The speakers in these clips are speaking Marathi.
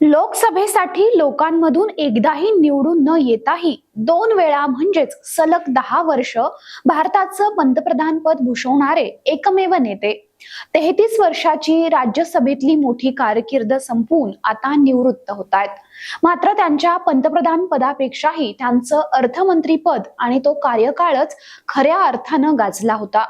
लोकसभेसाठी लोकांमधून एकदाही निवडून न येताही दोन वेळा म्हणजेच सलग दहा वर्ष भारताचं पंतप्रधान पद भूषवणारे एकमेव नेते. तेहतीस वर्षाची राज्यसभेतली मोठी कारकीर्द संपवून आता निवृत्त होत आहेत मात्र त्यांच्या पंतप्रधान पदापेक्षाही त्यांचं अर्थमंत्री पद आणि तो कार्यकाळच खऱ्या अर्थानं गाजला होता.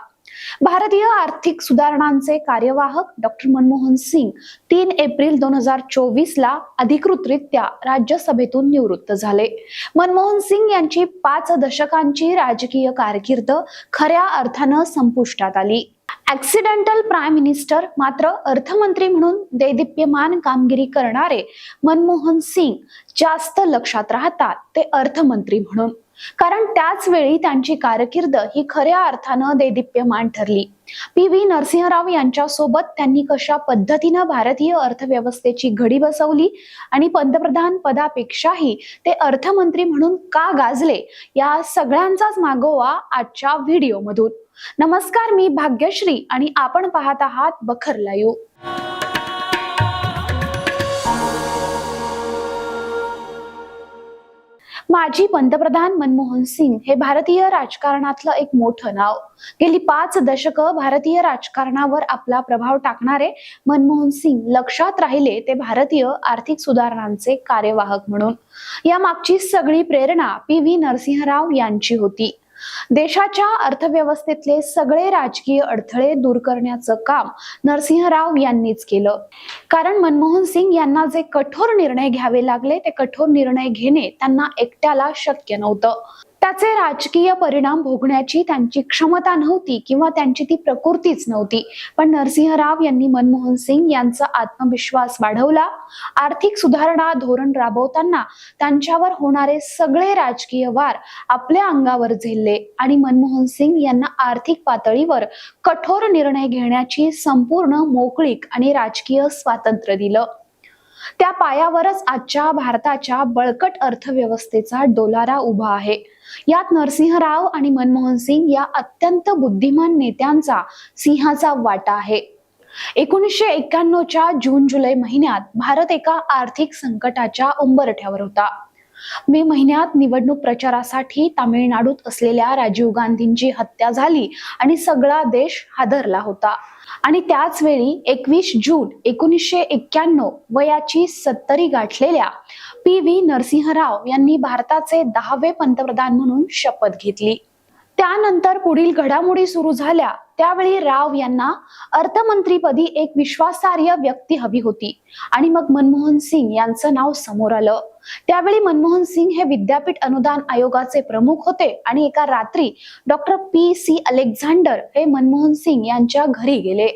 भारतीय आर्थिक सुधारणांचे कार्यवाहक डॉक्टर मनमोहन सिंग तीन एप्रिल दोन हजार चोवीस ला अधिकृतरित्या राज्यसभेतून निवृत्त झाले. मनमोहन सिंग यांची पाच दशकांची राजकीय कारकीर्द खऱ्या अर्थानं संपुष्टात आली. ऍक्सिडेंटल प्राईम मिनिस्टर मात्र अर्थमंत्री म्हणून देदिप्यमान कामगिरी करणारे मनमोहन सिंग जास्त लक्षात राहतात ते अर्थमंत्री म्हणून. कारण त्याच वेळी त्यांची कारकीर्द ही खऱ्या अर्थानं दैदिप्यमान ठरली. पी व्ही नरसिंहराव यांच्या सोबत त्यांनी कशा पद्धतीनं भारतीय अर्थव्यवस्थेची घडी बसवली आणि पंतप्रधान पदापेक्षाही ते अर्थमंत्री म्हणून का गाजले या सगळ्यांचाच मागोवा आजच्या व्हिडिओमधून. नमस्कार मी भाग्यश्री. आणि आपण पाहत आहात बखर लाईव्ह. माजी पंतप्रधान मनमोहन सिंग हे भारतीय राजकारणातलं एक मोठं नाव. गेली पाच दशकं भारतीय राजकारणावर आपला प्रभाव टाकणारे मनमोहन सिंग लक्षात राहिले ते भारतीय आर्थिक सुधारणांचे कार्यवाहक म्हणून. या मागची सगळी प्रेरणा पी व्ही नरसिंहराव यांची होती. देशाच्या अर्थव्यवस्थेतले सगळे राजकीय अडथळे दूर करण्याचं काम नरसिंहराव यांनीच केलं. कारण मनमोहन सिंग यांना जे कठोर निर्णय घ्यावे लागले ते कठोर निर्णय घेणे त्यांना एकट्याला शक्य नव्हतं. त्याचे राजकीय परिणाम भोगण्याची त्यांची क्षमता नव्हती किंवा त्यांची ती प्रकृतीच नव्हती. पण नरसिंहराव यांनी मनमोहन सिंग यांचा आत्मविश्वास वाढवला. आर्थिक सुधारणा धोरण राबवताना त्यांच्यावर होणारे सगळे राजकीय वार आपल्या अंगावर झेलले आणि मनमोहन सिंग यांना आर्थिक पातळीवर कठोर निर्णय घेण्याची संपूर्ण मोकळीक आणि राजकीय स्वातंत्र्य दिलं. त्या पायावरच आजच्या भारताच्या बळकट अर्थव्यवस्थेचा डोलारा उभा आहे. यात नरसिंहराव आणि मनमोहन सिंग या अत्यंत बुद्धिमान नेत्यांचा सिंहाचा वाटा आहे. एकोणीसशे एक्क्याण्णवच्या जून जुलै महिन्यात भारत एका आर्थिक संकटाच्या उंबरठ्यावर होता. मे महिन्यात निवडणूक प्रचारासाठी तामिळनाडूत असलेल्या राजीव गांधींची हत्या झाली आणि सगळा देश हादरला होता. आणि त्याच वेळी एकवीस जून एकोणीसशे एक्क्याण्णव वयाची सत्तरी गाठलेल्या पी व्ही नरसिंहराव यांनी भारताचे दहावे पंतप्रधान म्हणून शपथ घेतली. त्यानंतर पुढील घडामोडी सुरू झाल्या. त्यावेळी राव यांना अर्थमंत्रीपदी एक विश्वासार्ह व्यक्ती हवी होती. आणि मग मनमोहन सिंग यांचं नाव समोर आलं. त्यावेळी मनमोहन सिंग हे विद्यापीठ अनुदान आयोगाचे प्रमुख होते आणि एका रात्री डॉक्टर पी सी अलेक्झांडर हे मनमोहन सिंग यांच्या घरी गेले.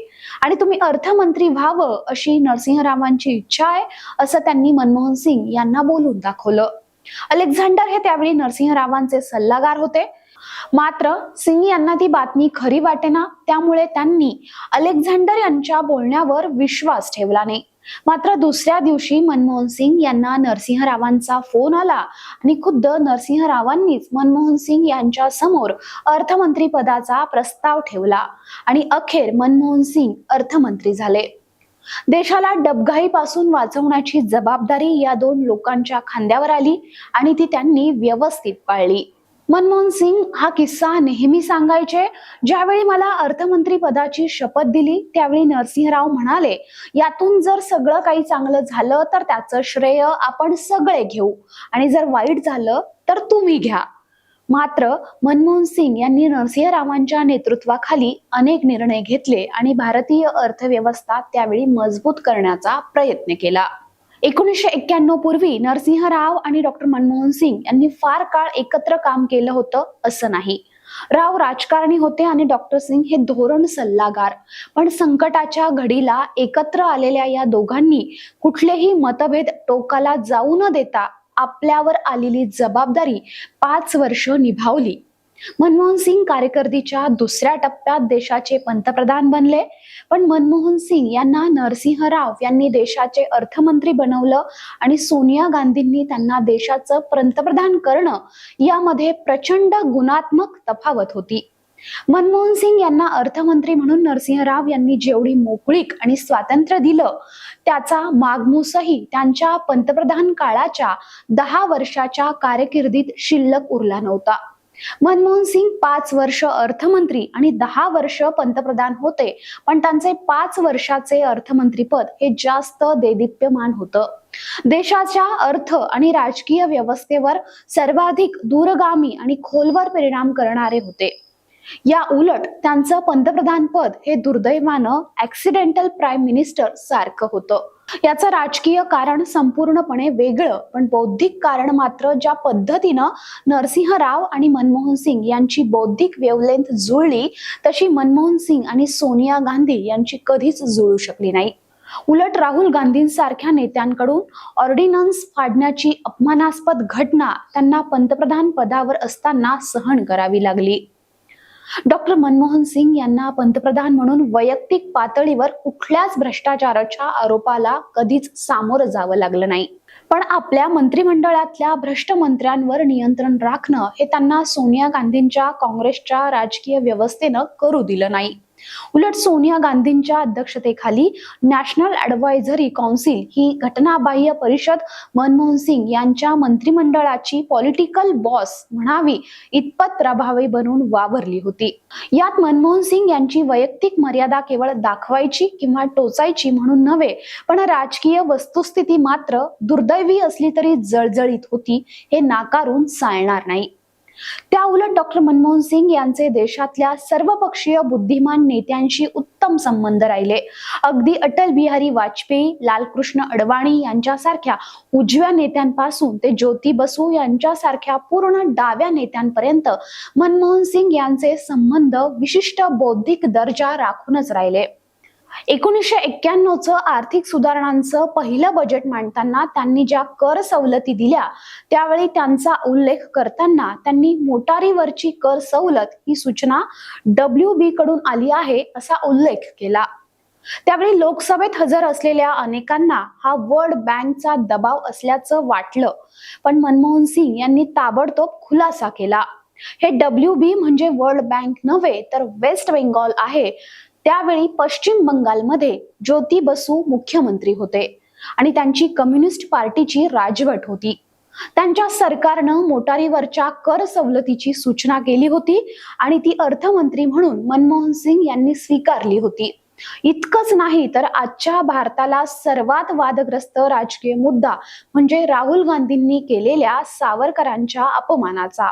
आणि तुम्ही अर्थमंत्री व्हावं अशी नरसिंहरावांची इच्छा आहे असं त्यांनी मनमोहन सिंग यांना बोलून दाखवलं. अलेक्झांडर हे त्यावेळी नरसिंहरावांचे सल्लागार होते. मात्र सिंग यांना ती बातमी खरी वाटेना त्यामुळे त्यांनी अलेक्झांडर यांच्या बोलण्यावर विश्वास ठेवला नाही. मात्र दुसऱ्या दिवशी मनमोहन सिंग यांना नरसिंहरावांचा फोन आला आणि खुद्द नरसिंहरावांनीच मनमोहन सिंग यांच्या समोर अर्थमंत्री पदाचा प्रस्ताव ठेवला आणि अखेर मनमोहन सिंग अर्थमंत्री झाले. देशाला डबघाईपासून वाचवण्याची जबाबदारी या दोन लोकांच्या खांद्यावर आली आणि ती त्यांनी व्यवस्थित पाळली. मनमोहन सिंग हा किस्सा नेहमी सांगायचे. ज्यावेळी मला अर्थमंत्री पदाची शपथ दिली त्यावेळी नरसिंहराव म्हणाले यातून जर सगळं काही चांगलं झालं तर त्याचं श्रेय आपण सगळे घेऊ. आणि जर वाईट झालं तर तुम्ही घ्या. मात्र मनमोहन सिंग यांनी नरसिंहरावांच्या नेतृत्वाखाली अनेक निर्णय घेतले आणि भारतीय अर्थव्यवस्था त्यावेळी मजबूत करण्याचा प्रयत्न केला. एकोणीसशे एक्क्याण्णव पूर्वी नरसिंहराव आणि डॉक्टर मनमोहन सिंग यांनी फार काळ एकत्र काम केलं होतं असं नाही. राव राजकारणी होते आणि डॉक्टर सिंग हे धोरण सल्लागार. पण संकटाच्या घडीला एकत्र आलेल्या या दोघांनी कुठलेही मतभेद टोकाला जाऊ न देता आपल्यावर आलेली जबाबदारी पाच वर्ष निभावली. मनमोहन सिंग कारकिर्दीच्या दुसऱ्या टप्प्यात देशाचे पंतप्रधान बनले. पण मनमोहन सिंग यांना नरसिंह राव यांनी देशाचे अर्थमंत्री बनवलं आणि सोनिया गांधींनी त्यांना देशाचं पंतप्रधान करणं यामध्ये प्रचंड गुणात्मक तफावत होती. मनमोहन सिंग यांना अर्थमंत्री म्हणून नरसिंह राव यांनी जेवढी मोकळीक आणि स्वातंत्र्य दिलं त्याचा मागमूसही त्यांच्या पंतप्रधान काळाच्या दहा वर्षाच्या कारकिर्दीत शिल्लक उरला नव्हता. मनमोहन सिंग पाच वर्ष अर्थमंत्री आणि दहा वर्ष पंतप्रधान होते. पण त्यांचे पाच वर्षाचे अर्थमंत्रीपद हे जास्त देदीप्यमान होतं. देशाच्या अर्थ आणि राजकीय व्यवस्थेवर सर्वाधिक दूरगामी आणि खोलवर परिणाम करणारे होते. या उलट त्यांचं पंतप्रधान पद हे दुर्दैवानं ऍक्सिडेंटल प्राईम मिनिस्टर सारखं होतं. याचं राजकीय कारण संपूर्णपणे वेगळं पण बौद्धिक कारण मात्र ज्या पद्धतीनं नरसिंह राव आणि मनमोहन सिंग यांची बौद्धिक वेवलेंथ जुळली तशी मनमोहन सिंग आणि सोनिया गांधी यांची कधीच जुळू शकली नाही. उलट राहुल गांधींसारख्या नेत्यांकडून ऑर्डिनन्स फाडण्याची अपमानास्पद घटना त्यांना पंतप्रधान पदावर असताना सहन करावी लागली. डॉक्टर मनमोहन सिंग यांना पंतप्रधान म्हणून वैयक्तिक पातळीवर कुठल्याच भ्रष्टाचाराच्या आरोपाला कधीच सामोरं जावं लागलं नाही. पण आपल्या मंत्रिमंडळातल्या भ्रष्ट मंत्र्यांवर नियंत्रण राखणं हे त्यांना सोनिया गांधींच्या काँग्रेसच्या राजकीय व्यवस्थेनं करू दिलं नाही. उलट सोनिया गांधींच्या अध्यक्षतेखाली नॅशनल ऍडवायझरी कौन्सिल ही घटनाबाह्य परिषद मनमोहन सिंग यांच्या मंत्रिमंडळाची पॉलिटिकल बॉस म्हणावी इतपत प्रभावी बनून वावरली होती. यात मनमोहन सिंग यांची वैयक्तिक मर्यादा केवळ दाखवायची किंवा टोचायची म्हणून नव्हे पण राजकीय वस्तुस्थिती मात्र दुर्दैवी असली तरी जळजळीत होती हे नाकारून चालणार नाही. त्या उलट डॉक्टर मनमोहन सिंग यांचे देशातल्या सर्वपक्षीय बुद्धिमान नेत्यांशी उत्तम संबंध राहिले. अगदी अटल बिहारी वाजपेयी लालकृष्ण अडवाणी यांच्यासारख्या उजव्या नेत्यांपासून ते ज्योती बसू यांच्यासारख्या पूर्ण डाव्या नेत्यांपर्यंत मनमोहन सिंग यांचे संबंध विशिष्ट बौद्धिक दर्जा राखूनच राहिले. एकोणीसशे एक्क्याण्णवचं आर्थिक सुधारणांचं पहिलं बजेट मांडताना त्यांनी ज्या कर सवलती दिल्या त्यावेळी त्यांचा उल्लेख करताना त्यांनी मोटारीवरची कर सवलत ही सूचना डब्ल्यू बी कडून आली आहे असा उल्लेख केला. त्यावेळी लोकसभेत हजर असलेल्या अनेकांना हा वर्ल्ड बँकचा दबाव असल्याचं वाटलं. पण मनमोहन सिंग यांनी ताबडतोब खुलासा केला. हे डब्ल्यू बी म्हणजे वर्ल्ड बँक नव्हे तर वेस्ट बेंगॉल आहे. त्यावेळी पश्चिम बंगालमध्ये ज्योती बसू मुख्यमंत्री होते आणि त्यांची कम्युनिस्ट पार्टीची राजवट होती. त्यांच्या सरकारनं मोटारीवरच्या कर सवलतीची सूचना केली होती आणि ती अर्थमंत्री म्हणून मनमोहन सिंग यांनी स्वीकारली होती. इतकंच नाही तर आजच्या भारताला सर्वात वादग्रस्त राजकीय मुद्दा म्हणजे राहुल गांधींनी केलेल्या सावरकरांच्या अपमानाचा.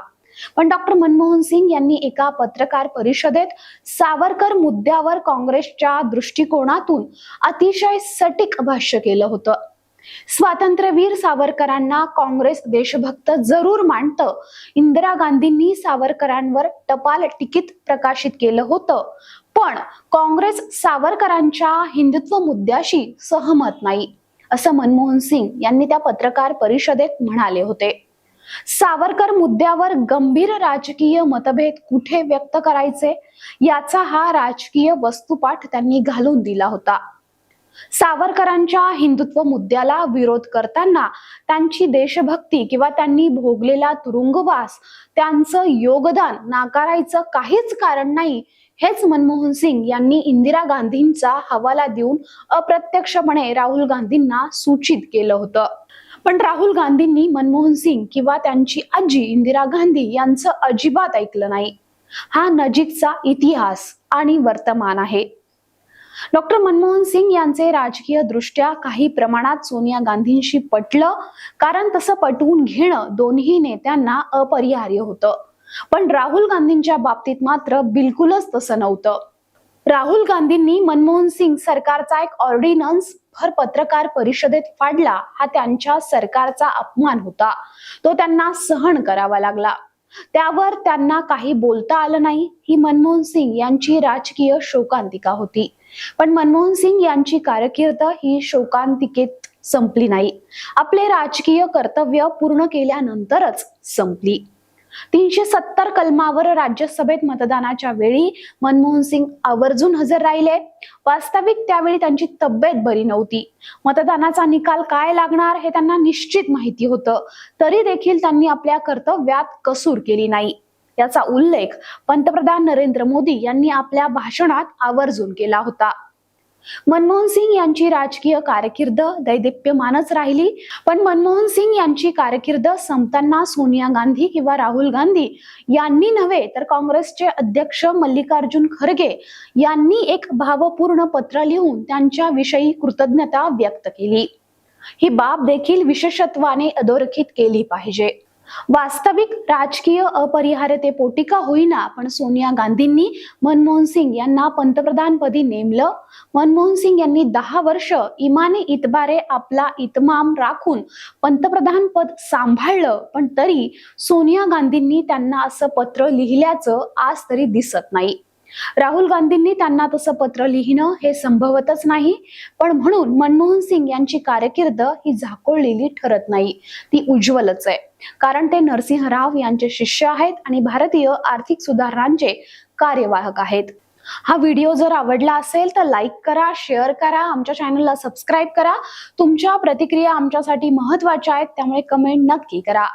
पण डॉक्टर मनमोहन सिंग यांनी एका पत्रकार परिषदेत सावरकर मुद्द्यावर काँग्रेसच्या दृष्टिकोनातून अतिशय सटीक भाष्य केलं होतं. स्वातंत्र्यवीर सावरकरांना काँग्रेस देशभक्त जरूर मांडतं इंदिरा गांधींनी सावरकरांवर टपाल तिकीट प्रकाशित केलं होतं. पण काँग्रेस सावरकरांच्या हिंदुत्व मुद्द्याशी सहमत नाही असं मनमोहन सिंग यांनी त्या पत्रकार परिषदेत म्हणाले होते. सावरकर मुद्द्यावर गंभीर राजकीय मतभेद कुठे व्यक्त करायचे? याचा हा राजकीय वस्तुपाठ त्यांनी घालून दिला होता. सावरकरांच्या हिंदुत्व मुद्द्याला विरोध करताना त्यांची देशभक्ती किंवा त्यांनी भोगलेला तुरुंगवास त्यांचं योगदान नाकारायचं काहीच कारण नाही हेच मनमोहन सिंग यांनी इंदिरा गांधींचा हवाला देऊन अप्रत्यक्षपणे राहुल गांधींना सूचित केलं होतं. पण राहुल गांधींनी मनमोहन सिंग किंवा त्यांची आजी इंदिरा गांधी यांचं अजिबात ऐकलं नाही. हा नजीकचा इतिहास आणि वर्तमान आहे. डॉक्टर मनमोहन सिंग यांचे राजकीय दृष्ट्या काही प्रमाणात सोनिया गांधींशी पटलं कारण तसं पटवून घेणं दोन्ही नेत्यांना अपरिहार्य होतं. पण राहुल गांधींच्या बाबतीत मात्र बिलकुलच तसं नव्हतं. राहुल गांधींनी मनमोहन सिंग सरकारचा एक ऑर्डिनन्स भर पत्रकार परिषदेत फाडला हा त्यांच्या सरकारचा अपमान होता. तो त्यांना सहन करावा लागला. त्यावर त्यांना काही बोलता आलं नाही ही मनमोहन सिंग यांची राजकीय शोकांतिका होती. पण मनमोहन सिंग यांची कारकीर्द ही शोकांतिकेत संपली नाही. आपले राजकीय कर्तव्य पूर्ण केल्यानंतरच संपली. तीनशे सत्तर कलमावर राज्यसभेत मतदानाच्या वेळी मनमोहन सिंग आवर्जून हजर राहिले. वास्तविक त्यावेळी त्यांची तब्येत बरी नव्हती. मतदानाचा निकाल काय लागणार हे त्यांना निश्चित माहिती होतं. तरी देखील त्यांनी आपल्या कर्तव्यात कसूर केली नाही. याचा उल्लेख पंतप्रधान नरेंद्र मोदी यांनी आपल्या भाषणात आवर्जून केला होता. मनमोहन सिंग यांची राजकीय कारकीर्द दैदिप्यमानच राहिली. पण मनमोहन सिंग यांची कारकीर्द संपताना सोनिया गांधी किंवा राहुल गांधी यांनी नव्हे तर काँग्रेसचे अध्यक्ष मल्लिकार्जुन खरगे यांनी एक भावपूर्ण पत्र लिहून त्यांच्या विषयी कृतज्ञता व्यक्त केली. ही बाब देखील विशेषत्वाने अधोरेखित केली पाहिजे. वास्तविक राजकीय अपरिहार्यतेपोटी का होईना पण सोनिया गांधींनी मनमोहन सिंग यांना पंतप्रधानपदी नेमलं. मनमोहन सिंग यांनी दहा वर्ष इमाने इतबारे आपला इतमाम राखून पंतप्रधान पद सांभाळलं पण तरी सोनिया गांधींनी त्यांना असं पत्र लिहिल्याचं आज तरी दिसत नाही. राहुल गांधींनी त्यांना तसं पत्र लिहिणं हे संभवतच नाही पण म्हणून मनमोहन सिंग यांची कारकीर्द ही झाकोळलेली ठरत नाही ती उज्ज्वलच आहे. कारण ते नरसिंह राव यांचे शिष्य आहेत आणि भारतीय आर्थिक सुधारणांचे कार्यवाहक आहेत. हा व्हिडिओ जर आवडला असेल तर लाईक करा शेअर करा आमच्या चॅनलला सबस्क्राईब करा. तुमच्या प्रतिक्रिया आमच्यासाठी महत्त्वाच्या आहेत त्यामुळे कमेंट नक्की करा.